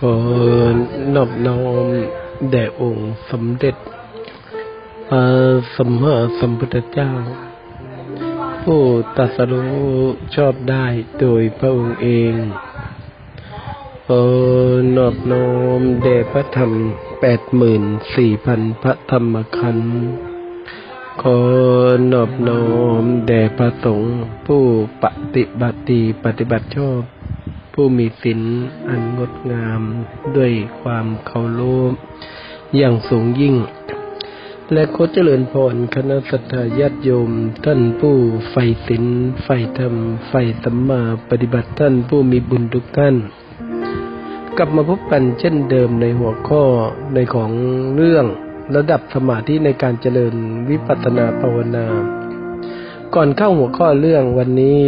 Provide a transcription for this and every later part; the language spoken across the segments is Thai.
ก็นอบน้อมแด่องค์สมเด็จพระสมมาสัมพุทธเจ้า ผู้ตัสรู้ชอบได้โดยพระองค์เองขอนอบน้อมแด่พระธรรมแปดหมื่นสี่พันพระธรรมขันขอนอบน้อมแด่พระสงฆ์ผู้ปฏิบัติปฏิบัติชอบ ผู้มีศีลอันงดงามด้วยความเคารพอย่างสูงยิ่ง และโคเจริญพรคณะสัตยาญาติโยม ท่านผู้ใฝ่ศีลใฝ่ธรรมใฝ่สัมมาปฏิบัติท่านผู้มีบุญทุกท่าน กลับมาพบกันเช่นเดิมในหัวข้อในของเรื่องระดับสมาธิในการเจริญวิปัสสนาภาวนา ก่อนเข้าหัวข้อเรื่องวันนี้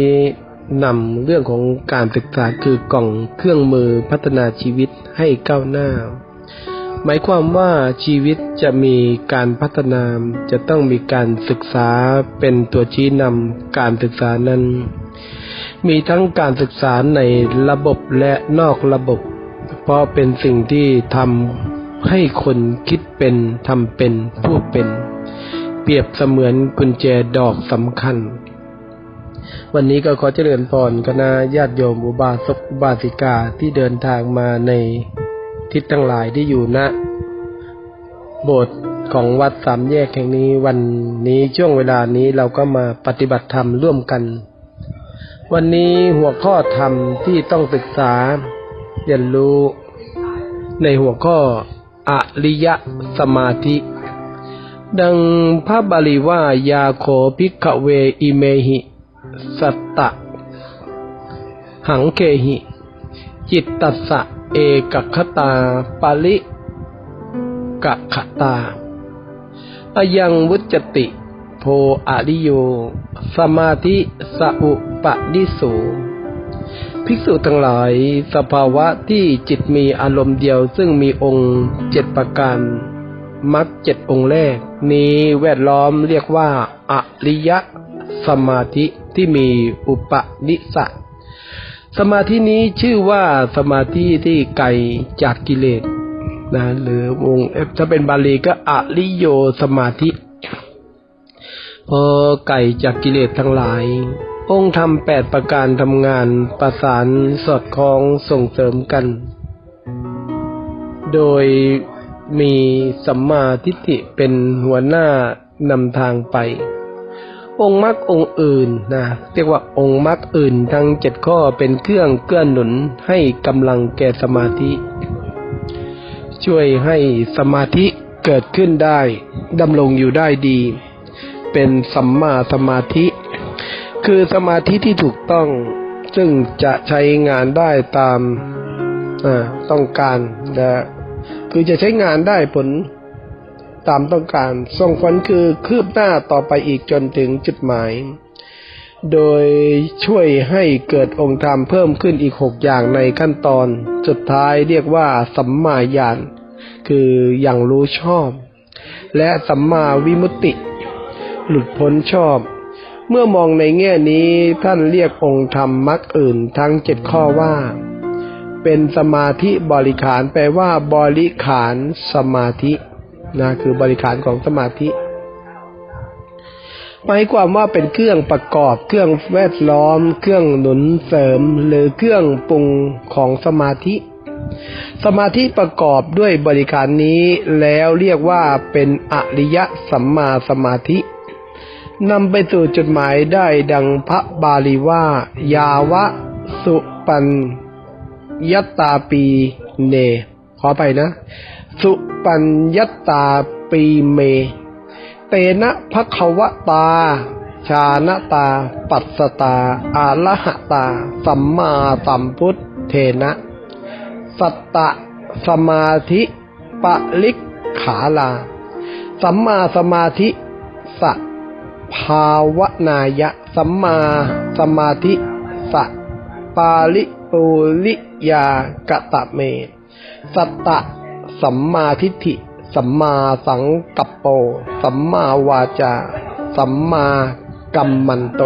นำเรื่องของการศึกษาคือกล่องเครื่องมือพัฒนาชีวิตให้ก้าวหน้า หมายความว่าชีวิตจะมีการพัฒนาจะต้องมีการศึกษาเป็นตัวชี้นำการศึกษานั้น มีทั้งการศึกษาในระบบและนอกระบบ เพราะเป็นสิ่งที่ทำให้คนคิดเป็นทำเป็นพูดเป็น เปรียบเสมือนกุญแจดอกสำคัญ วันนี้ก็ขอเจริญพรคณะญาติโยมอุบาสกอุบาสิกาที่เดินทางมาในทิศทั้งหลายที่อยู่ณโบสถ์ของวัดสามแยกแห่งนี้วันนี้ช่วงเวลานี้เราก็มาปฏิบัติธรรมร่วมกัน วันนี้หัวข้อธรรมที่ต้องศึกษาเรียนรู้ ในหัวข้ออริยสมาธิ ดังพระบาลีว่ายาโคภิกขเวอิเมหิ สัตตะ หังเคหิ จิตตัสสะเอกคตา ปาลิกะขตาอายังวุจติ โพอาริโย สมาธิสอุปดิโสภิกษุทั้งหลาย สภาวะที่จิตมีอารมณ์เดียวซึ่งมีองค์เจ็ดประการมักเจ็ดองค์แรก นี้แวดล้อมเรียกว่า อริยสมาธิ ที่มีอุปนิสสะสมาธินี้ชื่อว่าสมาธิที่ไกลจากกิเลสนะหรือวงเอฟถ้าเป็นบาลีก็อริโยสมาธิ พอไก่จากกิเลสทั้งหลาย องค์ธรรมแปดประการทำงานประสานสอดคล้องส่งเสริมกัน โดยมีสัมมาทิฏฐิเป็นหัวหน้านำทางไป องค์มรรคองค์อื่นนะเรียกว่าองค์มรรคอื่นทั้งเจ็ดข้อเป็นเครื่องเกื้อหนุนให้กำลังแก่สมาธิ ช่วยให้สมาธิเกิดขึ้นได้ดำรงอยู่ได้ดี เป็นสัมมาสมาธิ คือสมาธิที่ถูกต้องซึ่งจะใช้งานได้ตามต้องการและคือจะใช้งานได้ผล ตามต้องการ ส่งผลคือคืบหน้าต่อไปอีกจนถึงจุดหมาย โดยช่วยให้เกิดองค์ธรรมเพิ่มขึ้นอีกหกอย่างในขั้นตอน สุดท้ายเรียกว่าสัมมาญาณคืออย่างรู้ชอบ และสัมมาวิมุตติ หลุดพ้นชอบ เมื่อมองในแง่นี้ท่านเรียกองค์ธรรมมรรคอื่นทั้งเจ็ดข้อว่าเป็นสมาธิบริขารแปลว่าบริขารสมาธิ นะคือบริขารของสมาธิหมายความว่าเป็นเครื่องประกอบเครื่องแวดล้อม เครื่องหนุนเสริม หรือเครื่องปรุงของสมาธิ สมาธิประกอบด้วยบริการนี้แล้วเรียกว่าเป็นอริยสัมมาสมาธินำไปสู่จุดหมายได้ดังพระบาลีว่า ยาวะสุปัญยตาปีเน ขอไปนะ สุปัญญตตาปีเม เตนะภควตา ชาณตา ปัสสตา อาละหตา สัมมาสัมพุทธเทนะ สัตตะ สมาธิปะลิกขาลา สัมมาสมาธิสะภาวนายะ สัมมาสมาธิสะปาลิปุลิยากะตะเม สัตตะ สัมมาทิฏฐิ สัมมาสังกัปโป สัมมาวาจา สัมมากัมมันโต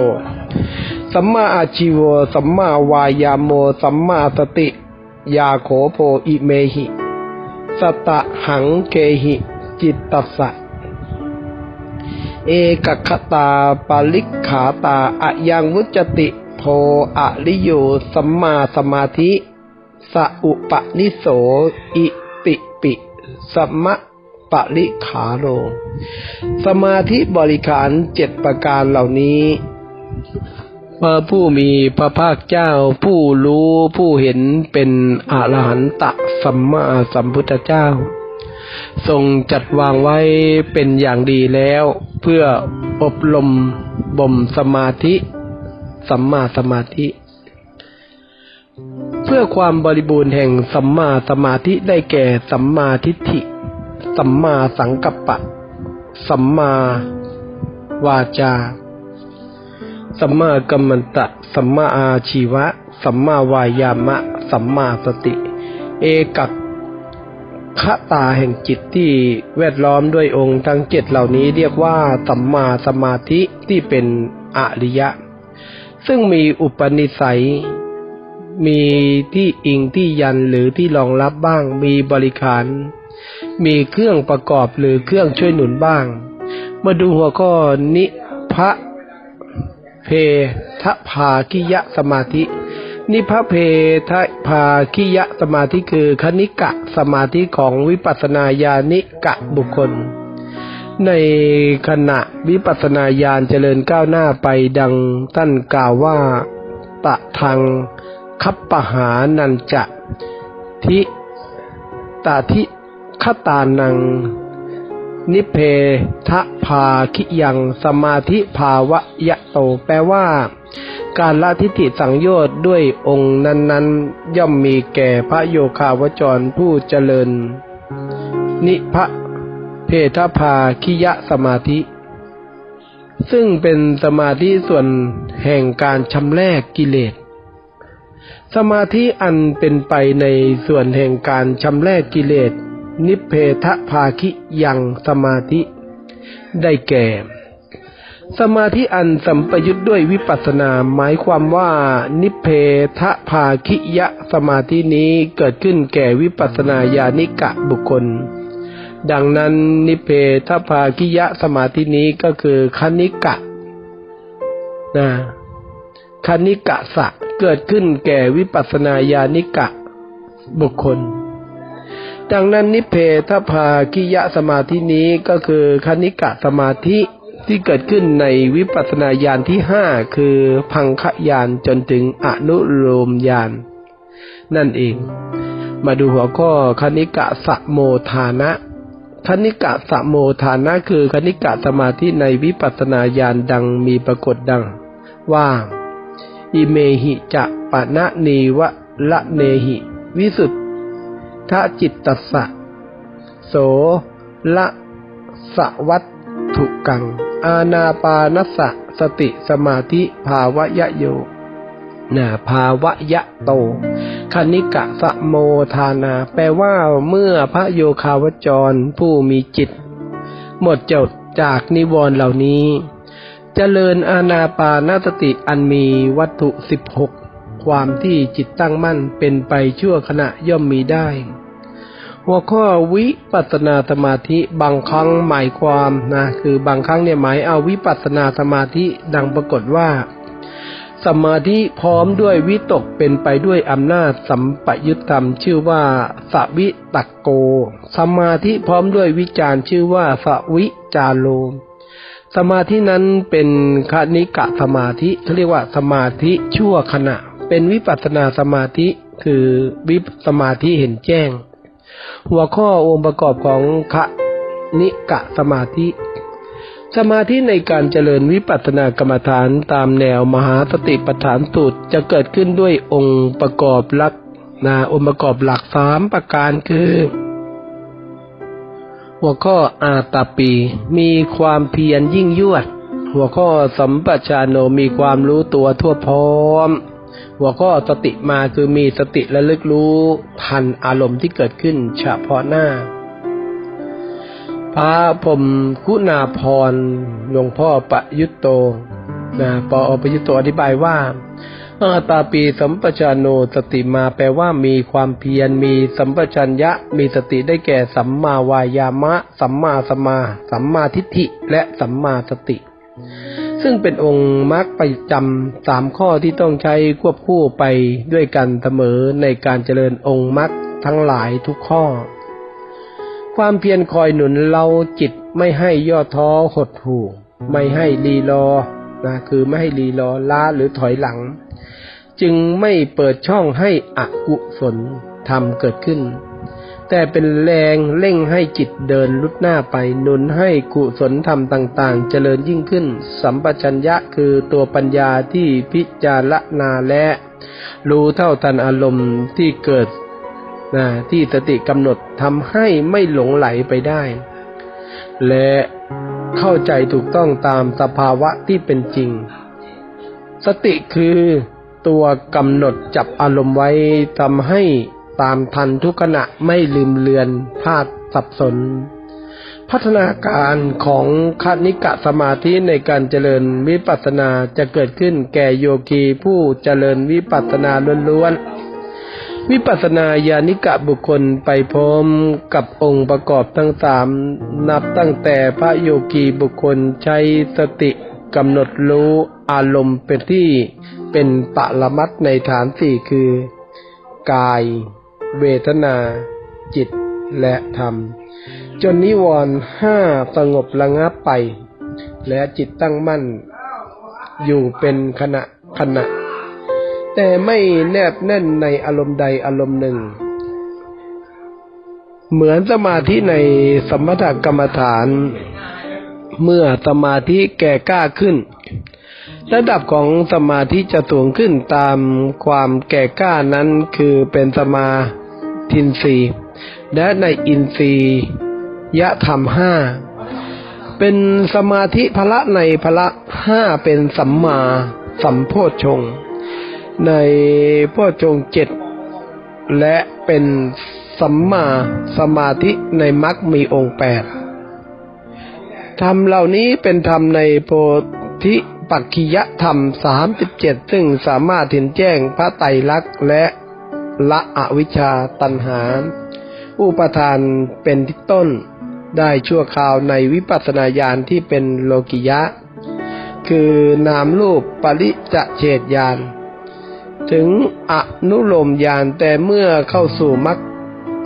สัมมาอาชีวสัมมาวายาโม สัมมาสติ ยาโขโพอิเมหิ สตะหังเกหิ จิตตัสสะ เอกคตาปาลิกขาตาอะยังวุจติโพอะลิโยสัมมาสมาธิ สอุปนิโสอิ สัมมะปะลิขาโร สมาธิบริขารเจ็ดประการเหล่านี้พระผู้มีพระภาคเจ้าผู้รู้ผู้เห็นเป็นอรหันตสัมมาสัมพุทธเจ้า ทรงจัดวางไว้เป็นอย่างดีแล้ว เพื่ออบรมบ่มสมาธิ สัมมาสมาธิ เพื่อความบริบูรณ์แห่งสัมมาสมาธิได้แก่สัมมาทิฏฐิ สัมมาสังกัปปะ สัมมาวาจา สัมมากัมมันตะ สัมมาอาชีวะ สัมมาวายามะ สัมมาสติ เอกัคขตาแห่งจิตที่แวดล้อมด้วยองค์ทั้งเจ็ดเหล่านี้เรียกว่าสัมมาสมาธิที่เป็นอริยะ ซึ่งมีอุปนิสัย มีที่อิงที่ยันหรือที่รองรับบ้าง มีบริขาร มีเครื่องประกอบหรือเครื่องช่วยหนุนบ้าง มาดูหัวข้อนิพะเพทภาคิยะสมาธิ นิพพเพทภาคิยะสมาธิคือคณิกะสมาธิของวิปัสสนาญาณิกะบุคคล ในขณะวิปัสสนาญาณเจริญก้าวหน้าไปดังท่านกล่าวว่าตะทาง คัปปหานันจะทิตาทิคตานัง นิเพทะภาคิยังสมาธิภาวะยะโต แปลว่า การละทิฏฐิสังโยชน์ด้วยองค์นั้นๆ ย่อมมีแก่พระโยคาวจรผู้เจริญ นิพะเพทภาคิยะสมาธิ ซึ่งเป็นสมาธิส่วนแห่งการชำแรกกิเลส สมาธิอันเป็นไปในส่วนแห่งการชำแรกกิเลส นิพเพทภาคิยังสมาธิ ได้แก่ สมาธิอันสัมปยุทธ์ด้วยวิปัสสนาหมายความว่า นิพเพทภาคิยะสมาธินี้เกิดขึ้นแก่วิปัสสนาญาณิกะบุคคล ดังนั้นนิพเพทภาคิยะสมาธินี้ก็คือคณิกะนะคณิกะสะ เกิดขึ้นแก่วิปัสสนาญาณิกะ บุคคล ดังนั้นนิเพทภาคิยะสมาธินี้ก็คือคณิกะสมาธิที่เกิดขึ้นในวิปัสสนาญาณที่ห้าคือพังคญาณจนถึงอนุโลมญาณนั่นเอง มาดูหัวข้อคณิกะสะโมทานะคณิกะสะโมทานะคือคณิกะสมาธิในวิปัสสนาญาณดังมีปรากฏดัง ว่า อิเมหิจะปะนะเนวะละเนหิ วิสุทธจิตตสสะ โสละสวัตถุกัง อาณาปานสะสติสมาธิภาวะยะโยนะภาวะยะโต คณิกะสะโมทานา แปลว่าเมื่อพระโยคาวจรผู้มีจิต หมดจดจากนิวรณ์เหล่านี้ จริญอาณาปานสติอันมีวัตถุสิบหกความที่จิตตั้งมั่นเป็นไปชั่วขณะย่อมมีได้ หัวข้อวิปัสนาสมาธิบางครั้งหมายความนะคือบางครั้งเนี่ยหมายเอาวิปัสนาสมาธิดังปรากฏว่า สมาธิพร้อมด้วยวิตกเป็นไปด้วยอำนาจสัมปยุตธรรม ชื่อว่าสวิตักโก สมาธิพร้อมด้วยวิจารชื่อว่าสวิจารโล สมาธินั้นเป็นคณิกะสมาธิเขาเรียกว่าสมาธิชั่วขณะ เป็นวิปัสสนาสมาธิคือวิปสมาธิเห็นแจ้ง หัวข้อองค์ประกอบของคณิกะสมาธิ สมาธิในการเจริญวิปัสสนากรรมฐานตามแนวมหาสติปัฏฐานสูตรจะเกิดขึ้นด้วยองค์ประกอบหลักนาองค์ประกอบหลักสามประการคือ หัวข้ออาตาปี มีความเพียรยิ่งยวด หัวข้อสัมปชานโนมีความรู้ตัวทั่วพร้อม หัวข้อสติมาคือมีสติและลึกรู้ทันอารมณ์ที่เกิดขึ้นเฉพาะหน้า พระผมคุณาพรหลวงพ่อประยุตโตนะปอประยุตโตอธิบายว่า อาตาปีสัมปชานโนสติมาแปลว่ามีความเพียรมีสัมปชัญญะ มีสติได้แก่สัมมาวายามะ สัมมาสมา สัมมาทิฏฐิ และสัมมาสติ ซึ่งเป็นองค์มรรคประจำสามข้อที่ต้องใช้ควบคู่ไปด้วยกันเสมอในการเจริญองค์มรรคทั้งหลายทุกข้อ ความเพียรคอยหนุนเราจิตไม่ให้ย่อท้อหดหู่ ไม่ให้รีรอนะคือไม่ให้รีรอล้าหรือถอยหลัง จึงไม่เปิดช่องให้อกุศลธรรมเกิดขึ้น แต่เป็นแรงเร่งให้จิตเดินลุดหน้าไปหนุนให้กุศลธรรมต่างๆ เจริญยิ่งขึ้น สัมปชัญญะคือตัวปัญญาที่พิจารณาและ รู้เท่าทันอารมณ์ที่เกิดนะที่สติกำหนดทำให้ไม่หลงไหลไปได้ และเข้าใจถูกต้องตามสภาวะที่เป็นจริง สติคือ ตัวกำหนดจับอารมณ์ไว้ทำให้ตามทันทุกขณะไม่ลืมเลือนพลาดสับสน พัฒนาการของคณิกะสมาธิในการเจริญวิปัสสนาจะเกิดขึ้นแก่โยคีผู้เจริญวิปัสสนาล้วนๆ วิปัสสนาญาณิกะบุคคลไปพร้อมกับองค์ประกอบทั้งสามนับตั้งแต่พระโยคีบุคคลใช้สติกำหนดรู้อารมณ์เป็นที่ เป็นปะละมัดในฐานสี่คือ กาย เวทนา จิต และธรรม จนนิวรณ์ห้าสงบระงับไป และจิตตั้งมั่น อยู่เป็นขณะขณะ แต่ไม่แนบแน่นในอารมณ์ใดอารมณ์หนึ่ง เหมือนสมาธิในสมถกรรมฐาน เมื่อสมาธิแก่กล้าขึ้น ระดับของสมาธิจะสูงขึ้นตามความแก่กล้านั้นคือเป็นสมาทินรีและในอินทรียะธรรมห้าเป็นสมาธิพละในพละห้าเป็นสัมมาสัมโพชฌงในโพชฌงเจ็ดและเป็นสัมมาสมาธิในมรรคมีองค์แปดธรรมเหล่านี้เป็นธรรมในโพธิ ปักขิยธรรมสามสิบเจ็ดซึ่งสามารถเห็นแจ้งพระไตรลักษณ์และละอวิชชาตัณหา อุปทานเป็นที่ต้นได้ชั่วคราวในวิปัสสนาญาณที่เป็นโลกิยะ คือนามรูปปริจเฉดญาณถึงอนุโลมญาณแต่เมื่อเข้าสู่มรร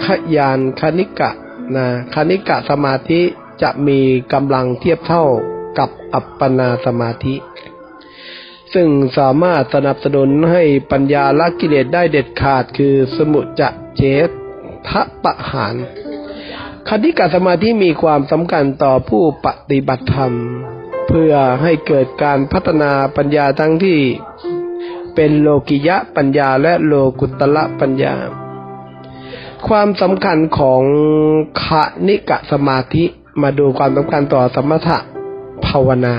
คญาณคณิกะนะคณิกะสมาธิจะมีกำลังเทียบเท่า กับอัปปนาสมาธิ ซึ่งสามารถสนับสนุนให้ปัญญาละกิเลสได้เด็ดขาดคือสมุจะเจตทะปะหารคณิกะสมาธิมีความสำคัญต่อผู้ปฏิบัติธรรม เพื่อให้เกิดการพัฒนาปัญญาทั้งที่เป็นโลกิยะปัญญาและโลกุตละปัญญา ความสำคัญของคณิกะสมาธิมาดูความสำคัญต่อสมถะ ภาวนา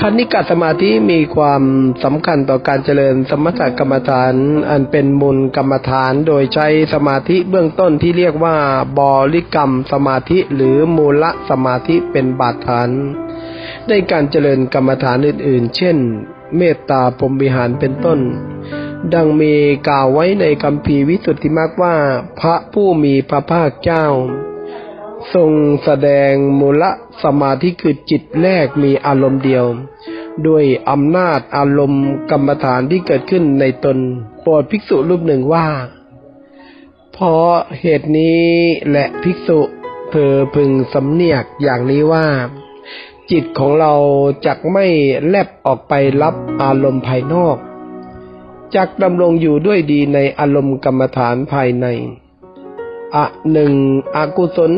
คณิกะสมาธิมีความสำคัญต่อการเจริญสมถกรรมฐาน อันเป็นมูลกรรมฐานโดยใช้สมาธิเบื้องต้นที่เรียกว่าบริกรรมสมาธิหรือมูลสมาธิเป็นบาดฐาน ในการเจริญกรรมฐานอื่นๆ เช่น เมตตาพรมวิหารเป็นต้น ดังมีกล่าวไว้ในคำพีวิสุทธิมรรคว่า พระผู้มีพระภาคเจ้า ทรงแสดงมูลสมาธิคือจิตแรกมีอารมณ์เดียว ด้วยอำนาจอารมณ์กรรมฐานที่เกิดขึ้นในตนโปรดภิกษุรูปหนึ่งว่า เพราะเหตุนี้และภิกษุเธอพึงสำเนียกอย่างนี้ว่า จิตของเราจักไม่แลบออกไปรับอารมณ์ภายนอกจักดำรงอยู่ด้วยดีในอารมณ์กรรมฐานภายใน อะหนึ่งอกุศล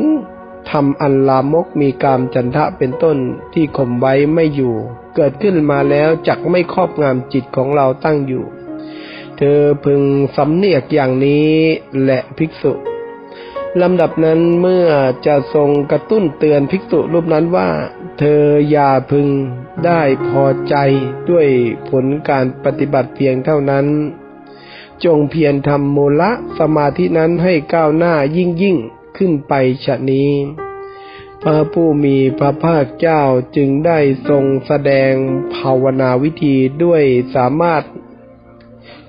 ทำอันลามกมีกามจันทะเป็นต้นที่ข่มไว้ไม่อยู่ เกิดขึ้นมาแล้วจักไม่ครอบงำจิตของเราตั้งอยู่ เธอพึงสำเนียกอย่างนี้แหละภิกษุลำดับนั้นเมื่อจะทรงกระตุ้นเตือนภิกษุรูปนั้นว่า เธออย่าพึงได้พอใจด้วยผลการปฏิบัติเพียงเท่านั้น จงเพียรทำมูละสมาธินั้นให้ก้าวหน้ายิ่งยิ่ง ขึ้นไปชะนี้ พระผู้มีพระภาคเจ้าจึงได้ทรงแสดงภาวนาวิธีด้วยสามารถ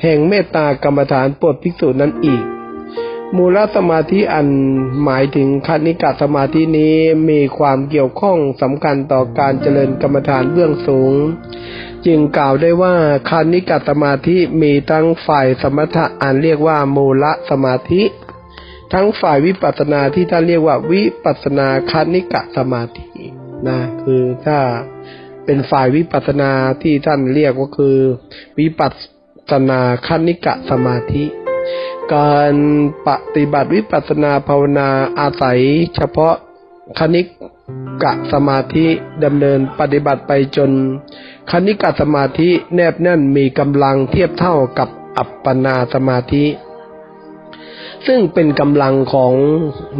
แห่งเมตตากรรมฐานปรดภิกษุนั้นอีก มูลสมาธิอันหมายถึงคณิกะสมาธินี้มีความเกี่ยวข้องสำคัญต่อการเจริญกรรมฐานเบื้องสูงจึงกล่าวได้ว่าคณิกะสมาธิมีทั้งฝ่ายสมถะอันเรียกว่ามูลสมาธิ ทั้งฝ่ายวิปัสสนาที่ท่านเรียกว่าวิปัสสนาคณิกะสมาธินะคือถ้าเป็นฝ่ายวิปัสสนาที่ท่านเรียกว่าคือ วิปัสสนาคณิกะสมาธิ การปฏิบัติวิปัสสนาภาวนาอาศัย เฉพาะคณิกะสมาธิดำเนินปฏิบัติไปจน คณิกะสมาธิแนบแน่นมีกำลังเทียบเท่ากับอัปปนาสมาธิ ซึ่งเป็นกำลังของ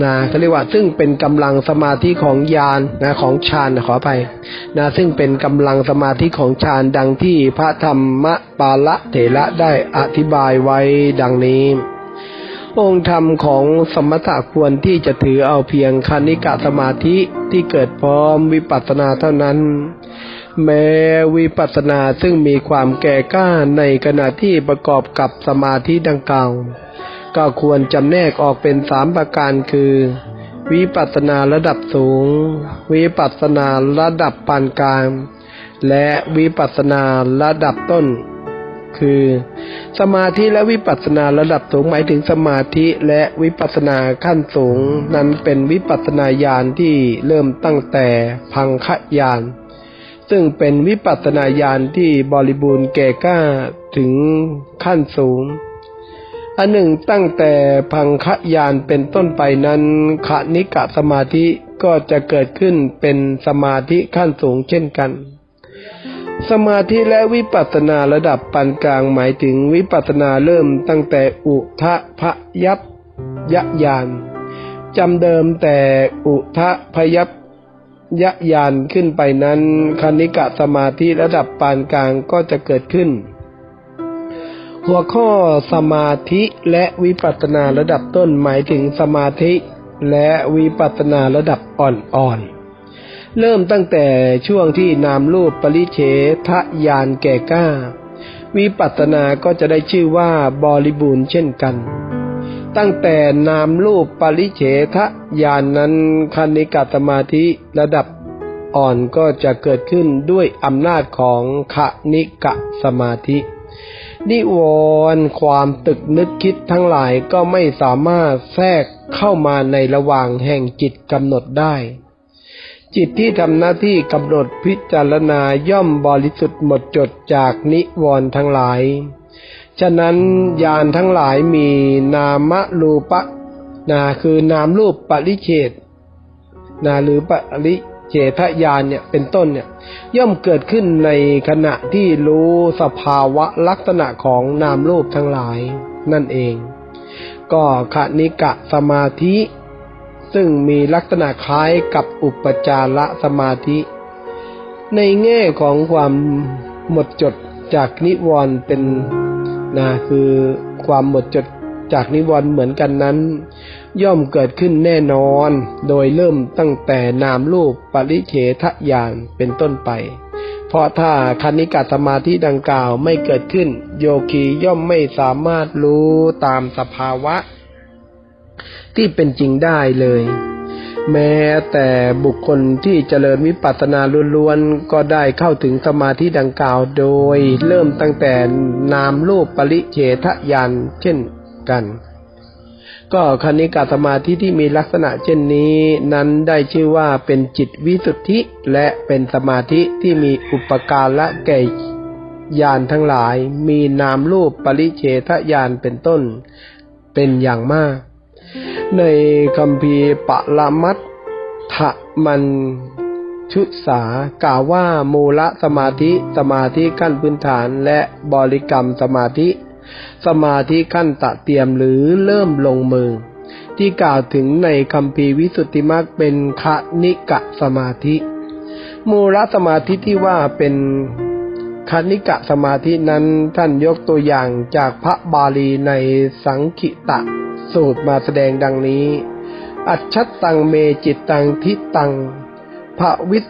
นะเขาเรียกว่า ซึ่งเป็นกำลังสมาธิของญาณนะของฌานขออภัยนะซึ่งเป็นกำลังสมาธิของฌานดังที่พระธรรมปาละเถระได้อธิบายไว้ดังนี้องค์ธรรมของสมถะควรที่จะถือเอาเพียงคณิกะสมาธิที่เกิดพร้อมวิปัสสนาเท่านั้น แม้วิปัสสนาซึ่งมีความแก่กล้าในขณะที่ประกอบกับสมาธิดังกล่าว ก็ควรจำแนกออกเป็นสามประการคือ วิปัสสนาระดับสูง วิปัสสนาระดับปานกลาง และวิปัสสนาระดับต้น คือ สมาธิและวิปัสสนาระดับสูงหมายถึงสมาธิและวิปัสสนาขั้นสูง นั้นเป็นวิปัสสนาญาณที่เริ่มตั้งแต่พังคญาณซึ่งเป็นวิปัสสนาญาณที่บริบูรณ์แก่กล้าถึงขั้นสูง อันหนึ่งตั้งแต่พังคยานเป็นต้นไปนั้นขณิกะสมาธิก็จะเกิดขึ้นเป็นสมาธิขั้นสูงเช่นกัน สมาธิและวิปัสสนาระดับปานกลางหมายถึงวิปัสสนาเริ่มตั้งแต่อุทะพยัพยยานจำเดิมแต่อุทะพยัพยยานขึ้นไปนั้นคณิกะสมาธิระดับปานกลางก็จะเกิดขึ้น หัวข้อสมาธิและวิปัสสนาระดับต้นหมายถึงสมาธิและวิปัสสนาระดับอ่อนๆ เริ่มตั้งแต่ช่วงที่นามรูปปริเฉทยานแก่กล้า วิปัสสนาก็จะได้ชื่อว่าบริบูรณ์เช่นกัน ตั้งแต่นามรูปปริเฉทยานนั้นคณิกาสมาธิระดับอ่อนก็จะเกิดขึ้นด้วยอำนาจของคณิกะสมาธิ นิวรณ์ความตึกนึกคิดทั้งหลายก็ไม่สามารถแทรกเข้ามาในระหว่างแห่งจิตกำหนดได้ จิตที่ทำหน้าที่กำหนดพิจารณาย่อมบริสุทธิ์หมดจดจากนิวรณ์ทั้งหลาย ฉะนั้นญาณทั้งหลายมีนามรูปะนาคือนามรูปปริเฉดนาหรือปริ เฉทญาณเนี่ยเป็นต้นเนี่ยย่อมเกิดขึ้นในขณะที่รู้สภาวะลักษณะของนามรูปทั้งหลายนั่นเอง ก็ขณิกะสมาธิ ซึ่งมีลักษณะคล้ายกับอุปจารสมาธิ ในแง่ของความหมดจดจากนิวรณ์เป็นนะคือความหมดจดจากนิวรณ์เหมือนกันนั้น ย่อมเกิดขึ้นแน่นอน โดยเริ่มตั้งแต่นามรูปปริเฉทญาณเป็นต้นไป เพราะถ้าคณิกาสมาธิดังกล่าวไม่เกิดขึ้น โยคีย่อมไม่สามารถรู้ตามสภาวะ ที่เป็นจริงได้เลย แม้แต่บุคคลที่เจริญวิปัสสนาล้วนๆก็ได้เข้าถึงสมาธิดังกล่าวโดย เริ่มตั้งแต่นามรูปปริเฉทญาณเช่นกัน ก็คณิกาสมาธิที่มีลักษณะเช่นนี้ นั้นได้ชื่อว่าเป็นจิตวิสุทธิและเป็นสมาธิที่มีอุปการละแก่ญาณทั้งหลาย มีนามรูปปริเฉทญาณเป็นต้น เป็นอย่างมาก ในคำพีปะละมัตถะมันชุสากล่าวว่ามูลสมาธิสมาธิขั้นพื้นฐานและบริกรรมสมาธิ สมาธิขั้นตะเตรียมหรือเริ่มลงมือ ที่กล่าวถึงในคำพีวิสุทธิมรรคเป็นคณิกะสมาธิ มูลสมาธิที่ว่าเป็นคณิกะสมาธินั้นท่านยกตัวอย่างจากพระบาลีในสังขิตะสูตรมาแสดงดังนี้ อัจฉตังเมจิตตังทิตังภวิส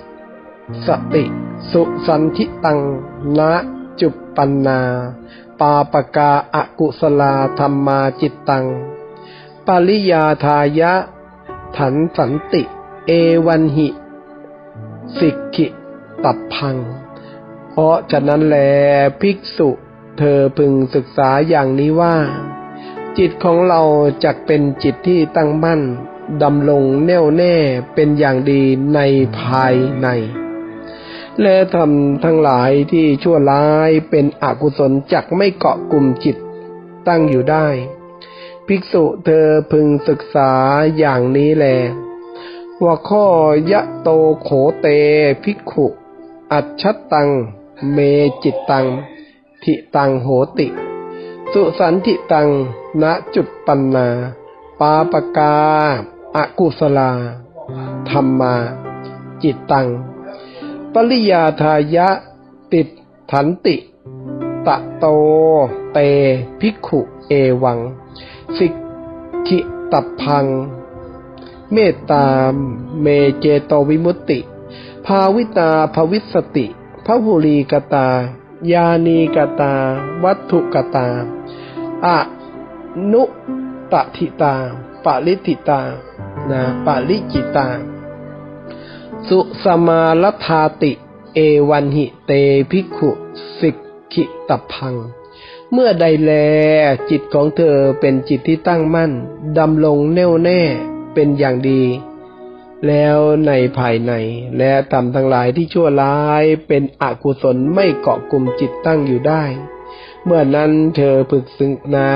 สติ สุสันทิตังนะจุปปันนา ปาปกาอากุสลาธรรมาจิตตัง ปริยาทายะ ถันสันติ เอวันหิ สิกขิตับพัง เพราะฉะนั้นแลภิกษุเธอพึงศึกษาอย่างนี้ว่า จิตของเราจักเป็นจิตที่ตั้งมั่นดำรงแน่วแน่เป็นอย่างดีในภายใน และทำทั้งหลายที่ชั่วร้ายเป็นอกุศลจักไม่เกาะกลุ่มจิตตั้งอยู่ได้ ภิกษุเธอพึงศึกษาอย่างนี้แลว่าข้อยะโตโขเตภิกขุ อัจฉตัง เมจิตตัง ทิตังโหติ สุสันทิตัง ณจุดปันนา ปาปกาอากุสลา ธรรมา จิตตัง ปริยาทายะ ติดถันติ ตะโต เต ภิกขุเอวัง สิกขิตับพัง เมตตาเมเจโตวิมุตติ ภาวิตาภวิสติพระบุรีกตา ยานีกตา วัตถุกตาอะนุตถิตาปริติตา นะปริจิตา สุสมาลธาติ เอวันหิเตภิกขุสิกขิตพัง เมื่อใดแล จิตของเธอเป็นจิตที่ตั้งมั่น ดำรงแน่วแน่เป็นอย่างดี แล้วในภายใน และทำทั้งหลายที่ชั่วร้ายเป็นอกุศลไม่เกาะกลุ่มจิตตั้งอยู่ได้ เมื่อนั้นเธอพึกศึกนะ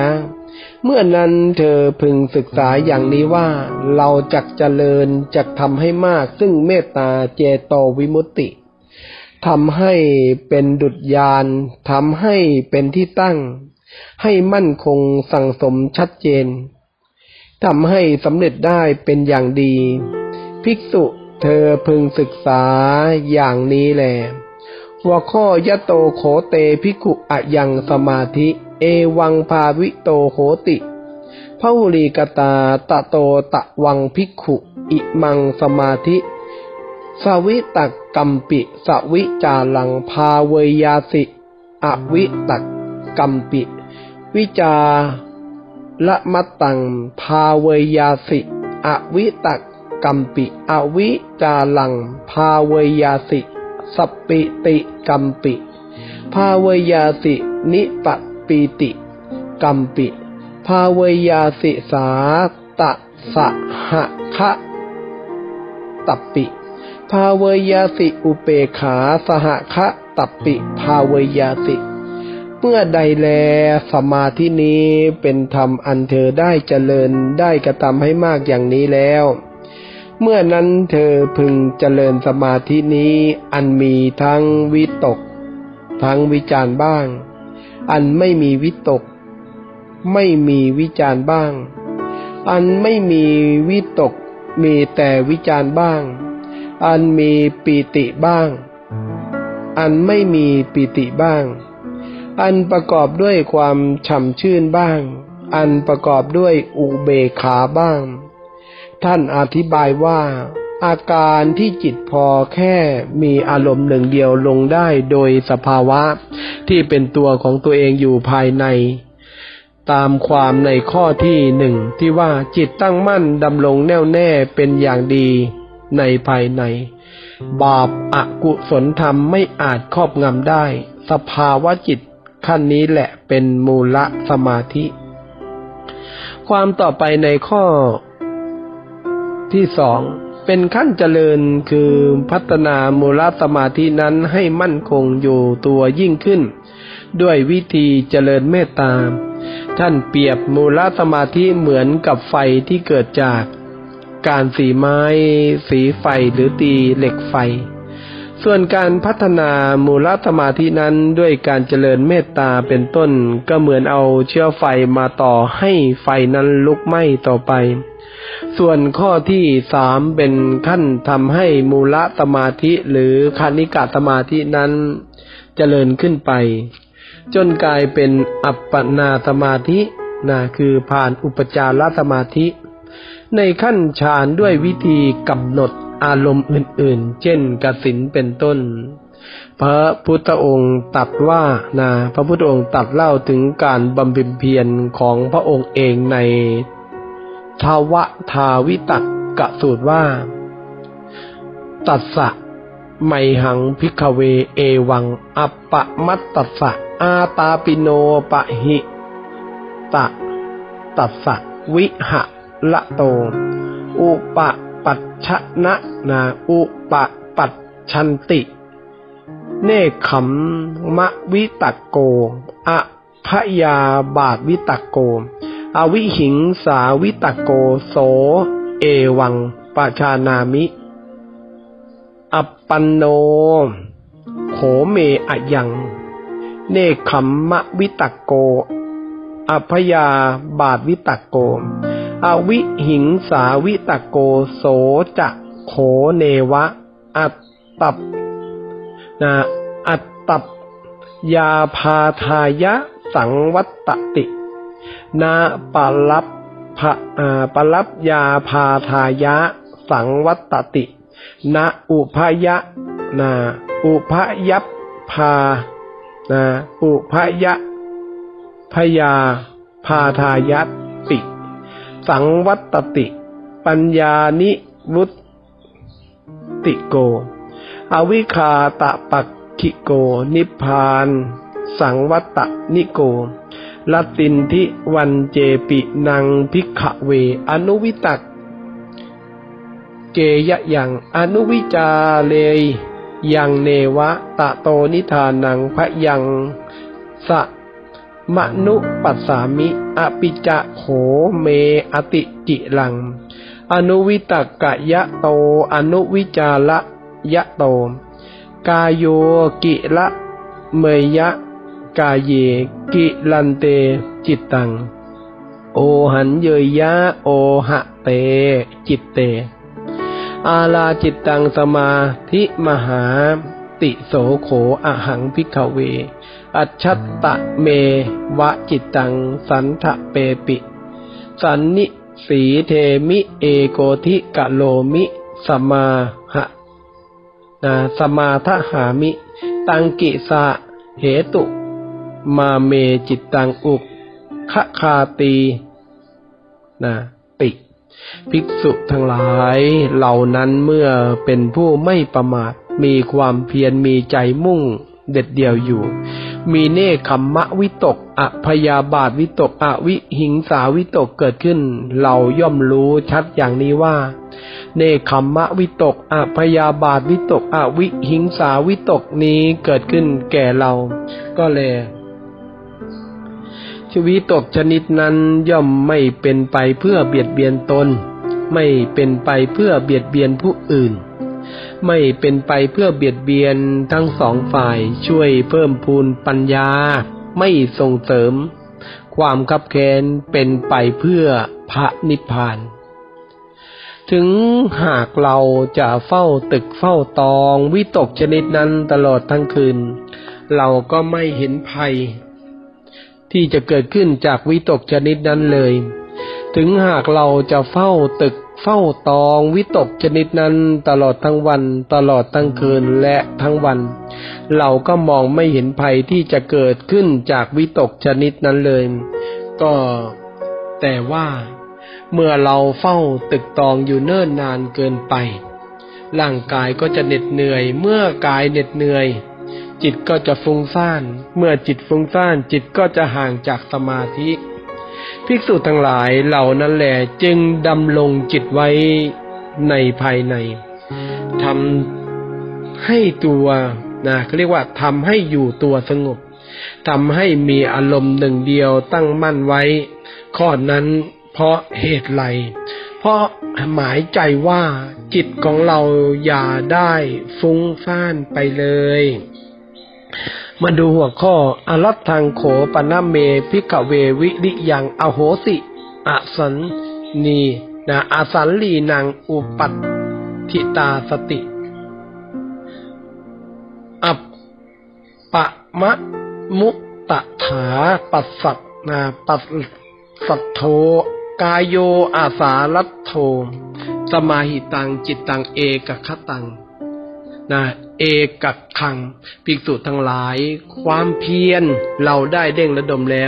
เมื่อนั้นเธอพึงศึกษาอย่างนี้ว่าเราจักเจริญจักทำให้มากซึ่งเมตตาเจโตวิมุตติทำให้เป็นดุจยานทำให้เป็นที่ตั้ง ให้มั่นคงสั่งสมชัดเจนทำให้สำเร็จได้เป็นอย่างดี ภิกษุเธอพึงศึกษาอย่างนี้แลหัวข้อยะโตโขเตภิกขุอะยังสมาธิ วังภาวิโตโหติพระหุลีกตาตะโตตะวังภิกขุ อิมังสมาธิ สวิตักกัมปิ สวิจาลังภาเวยาสิอวิตักกัมปิ วิจาละมัตตังภาเวยาสิอวิตักกัมปิ อวิจาลังภาเวยาสิสปปิติกัมปิ ภาเวยาสินิป ปีติกัมปิ ภาเวยาสิสาตะสะหะคะตัปปิ ภาเวยาสิอุเปขาสหคะตัปปิ ภาเวยาสิ เมื่อใดแลสมาธินี้เป็นธรรมอันเธอได้เจริญได้กระทำให้มากอย่างนี้แล้วเมื่อนั้นเธอพึงเจริญสมาธินี้อันมีทั้งวิตก ทั้งวิจารบ้าง อันไม่มีวิตก ไม่มีวิจารบ้าง อันไม่มีวิตก มีแต่วิจารบ้าง อันมีปีติบ้าง อันไม่มีปีติบ้าง อันประกอบด้วยความฉ่ำชื่นบ้าง อันประกอบด้วยอุเบขาบ้าง ท่านอธิบายว่า อาการที่จิตพอแค่มีอารมณ์หนึ่งเดียวลงได้โดยสภาวะที่เป็นตัวของตัวเองอยู่ภายใน ตามความในข้อที่หนึ่งที่ว่าจิตตั้งมั่นดำรงแน่วแน่เป็นอย่างดีในภายใน บาปอากุศลธรรมไม่อาจครอบงำได้ สภาวะจิตขั้นนี้แหละเป็นมูลสมาธิ ความต่อไปในข้อที่สอง เป็นขั้นเจริญคือพัฒนามูลสมาธินั้นให้มั่นคงอยู่ตัวยิ่งขึ้น ด้วยวิธีเจริญเมตตา ท่านเปรียบมูลสมาธิเหมือนกับไฟที่เกิดจาก การสีไม้ สีไฟหรือตีเหล็กไฟ ส่วนการพัฒนามูลสมาธินั้นด้วยการเจริญเมตตาเป็นต้นก็เหมือนเอาเชื้อไฟมาต่อให้ไฟนั้นลุกไหม้ต่อไป ส่วนข้อที่สามเป็นขั้นทำให้มูลสมาธิหรือคานิกาสมาธินั้นเจริญขึ้นไป จนกลายเป็นอัปปนาสมาธินะคือผ่านอุปจารสมาธิ ในขั้นฌานด้วยวิธีกำหนดอารมณ์อื่นๆ เช่นกสินเป็นต้น พระพุทธองค์ตรัดว่านะพระพุทธองค์ตรัดเล่าถึงการบำเพ็ญเพียรของพระองค์เองใน ทวทาวิตักกะสูตรว่า ตัสสะไมหังพิกเวเอวัง อัปปะมัตตัสสะอาตาปิโนปะหิตะตัสสะวิหะละโต อุปปัชชนะนาอุปปัชชันติ เนคขมมะวิตักโกอพยาบาทวิตักโก อวิหิงสาวิตโกโส เอวังปชานามิ อัปปันโน โขเมอะยัง เนคขมมะวิตกโกอพยาบาทวิตกโก อวิหิงสาวิตกโกโสจะโขเนวะ อัตตับนะอัตตับยาพาทายะสังวัตติ นาปลับภะปลับยาพาทายะ สังวัตติ นาอุพยะนาอุพยัพพานาอุพยะพยาพาทายะติ สังวัตติ ปัญญานิวุตติโก อวิคาตะปักขิโก นิพพาน สังวัตตนิโก ลตินทิวันเจปินังพิกขเว อนุวิตัก เกยะยังอนุวิจาเลย ยังเนวะตะโตนิทานังพะยัง สะมนุปัสสามิ อปิจะโขเมอติกิลัง อนุวิตกกะยะโต อนุวิจาระยะโต กายโยกิละเมยะกายเย กิลันเต จิตตัง โอหันเยยยะ โอหะเต จิตเต อาลาจิตตังสมาธิมหา ติโสโขอหังพิกขเว อัจฉัตตะเมวะจิตตัง สันทะเปปิ สันนิสีเทมิเอโกทิกะโลมิสมาหะนะสมาทหามิ ตังกิสะเหตุ มาเมจิตตังอุกขะคาตีนะติภิกษุทั้งหลายเหล่านั้นเมื่อเป็นผู้ไม่ประมาท มีความเพียรมีใจมุ่งเด็ดเดี่ยวอยู่ มีเนคขมมะวิตกอพยาบาทวิตกอวิหิงสาวิตกเกิดขึ้น เราย่อมรู้ชัดอย่างนี้ว่า เนคขมมะวิตกอพยาบาทวิตกอวิหิงสาวิตกนี้เกิดขึ้นแก่เรา ก็เลย ชีวิตตกชนิดนั้นย่อมไม่เป็นไปเพื่อเบียดเบียนตน ไม่เป็นไปเพื่อเบียดเบียนผู้อื่น ไม่เป็นไปเพื่อเบียดเบียนทั้งสองฝ่ายช่วยเพิ่มพูนปัญญา ไม่ส่งเสริม ความขับแค้นเป็นไปเพื่อพระนิพพาน ถึงหากเราจะเฝ้าตึกเฝ้าตองวิตกชนิดนั้นตลอดทั้งคืน เราก็ไม่เห็นภัย ที่จะเกิดขึ้นจากวิตกชนิดนั้นเลย ถึงหากเราจะเฝ้าตึกเฝ้าตองวิตกชนิดนั้นตลอดทั้งวันตลอดทั้งคืนและทั้งวัน เราก็มองไม่เห็นภัยที่จะเกิดขึ้นจากวิตกชนิดนั้นเลย ก็แต่ว่า เมื่อเราเฝ้าตึกตองอยู่เนิ่นนานเกินไป ร่างกายก็จะเหน็ดเหนื่อยเมื่อกายเหน็ดเหนื่อย จิตก็จะฟุ้งซ่าน เมื่อจิตฟุ้งซ่าน จิตก็จะห่างจากสมาธิ ภิกษุทั้งหลายเหล่านั้นแหละจึงดำลงจิตไว้ในภายในทำให้ตัวนะเขาเรียกว่าทำให้อยู่ตัวสงบทำให้มีอารมณ์หนึ่งเดียวตั้งมั่นไว้ ข้อนั้นเพราะเหตุไร เพราะหมายใจว่าจิตของเราอย่าได้ฟุ้งซ่านไปเลย มาดูหัวข้ออรัตทังโขปนเมพิกเววิริยังอโหสิอสันนีนะอสันลีนางอุปัตทิตาสติ อัปปะมะมุตตถาปัสสัตนาปัสสัทโทกายโยอาสารัตโธสมาหิตังจิตตังเอกคตังนะ เอกักขังภิกษุทั้งหลาย ความเพียรเราได้เด้งระดมแล้ว